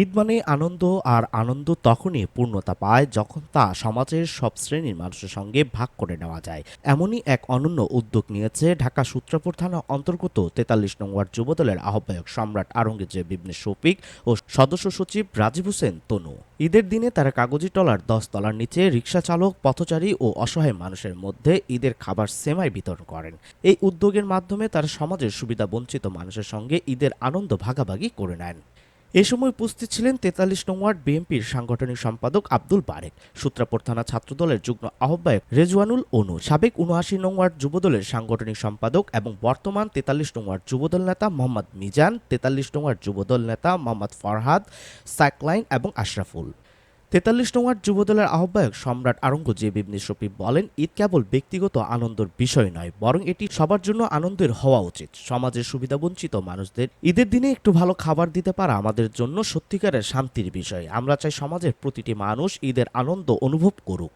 ঈদ মানে আনন্দ, আর আনন্দ তখনই পূর্ণতা পায় যখন তা সমাজের সব শ্রেণির মানুষের সঙ্গে ভাগ করে নেওয়া যায়। এমনই এক অনন্য উদ্যোগ নিয়েছে ঢাকা সূত্রাপুর থানা অন্তর্গত তেতাল্লিশ নং ওয়ার্ড যুবদলের আহ্বায়ক সম্রাট আরঙ্গজেব ইবনে শফিক ও সদস্য সচিব রাজীব হোসেন তনু। ঈদের দিনে তারা কাগজি টলার দশ তলার নিচে রিক্সা চালক, পথচারী ও অসহায় মানুষের মধ্যে ঈদের খাবার সেমাই বিতরণ করেন। এই উদ্যোগের মাধ্যমে তারা সমাজের সুবিধা বঞ্চিত মানুষের সঙ্গে ঈদের আনন্দ ভাগাভাগি করে নেন। এ সময় উপস্থিত ছিলেন তেতাল্লিশ নং ওয়ার্ড বিএনপির সাংগঠনিক সম্পাদক আব্দুল বারেক, সূত্রাপুর থানা ছাত্রদলের যুগ্ম আহ্বায়ক রেজওয়ানুল অনু, সাবেক উনআশি নং ওয়ার্ড যুবদলের সাংগঠনিক সম্পাদক এবং বর্তমান তেতাল্লিশ নং ওয়ার্ড যুবদল নেতা মোহাম্মদ মিজান, তেতাল্লিশ নং ওয়ার্ড যুবদল নেতা মোহাম্মদ ফরহাদ সাইক্লাইন এবং আশরাফুল। তেতাল্লিশ নং ওয়ার্ড যুবদলের আহ্বায়ক সম্রাট আরঙ্গজেব ইবনি শফি বলেন, ঈদ কেবল ব্যক্তিগত আনন্দের বিষয় নয়, বরং এটি সবার জন্য আনন্দের হওয়া উচিত। সমাজের সুবিধাবঞ্চিত মানুষদের ঈদের দিনে একটু ভালো খাবার দিতে পারা আমাদের জন্য সত্যিকারের শান্তির বিষয়। আমরা চাই সমাজের প্রতিটি মানুষ ঈদের আনন্দ অনুভব করুক।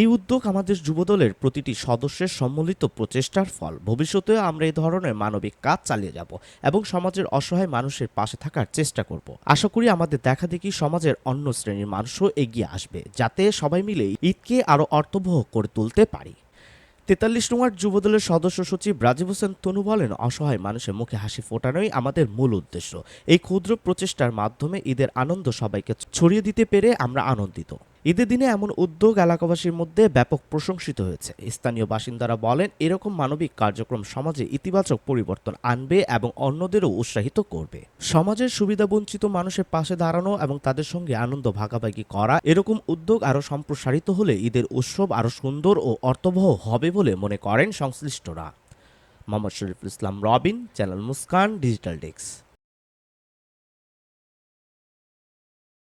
এই উদ্যোগ আমাদের যুবদলের প্রতিটি সদস্যের সম্মিলিত প্রচেষ্টার ফল। ভবিষ্যতেও আমরা এই ধরনের মানবিক কাজ চালিয়ে যাব এবং সমাজের অসহায় মানুষের পাশে থাকার চেষ্টা করব। আশা করি আমাদের দেখা দেখি সমাজের অন্য শ্রেণির মানুষও এগিয়ে আসবে, যাতে সবাই মিলে ঈদকে আরও অর্থবহ করে তুলতে পারি। তেতাল্লিশ নম্বর যুবদলের সদস্য সচিব রাজীব হোসেন তনু বলেন, অসহায় মানুষের মুখে হাসি ফোটানোই আমাদের মূল উদ্দেশ্য। এই ক্ষুদ্র প্রচেষ্টার মাধ্যমে ঈদের আনন্দ সবাইকে ছড়িয়ে দিতে পেরে আমরা আনন্দিত। ঈদের দিনে এমন উদ্যোগ এলাকাবাসীর মধ্যে ব্যাপক প্রশংসিত হয়েছে। স্থানীয় বাসিন্দারা বলেন, এরকম মানবিক কার্যক্রম সমাজে ইতিবাচক পরিবর্তন আনবে এবং অন্যদেরও উৎসাহিত করবে। সমাজের সুবিধাবঞ্চিত মানুষের পাশে দাঁড়ানো এবং তাদের সঙ্গে আনন্দ ভাগাভাগি করা, এরকম উদ্যোগ আরও সম্প্রসারিত হলে ঈদের উৎসব আরও সুন্দর ও অর্থবহ হবে বলে মনে করেন সংশ্লিষ্টরা। Mohammad Shariful Islam Robin, channel Muskan, digital desk.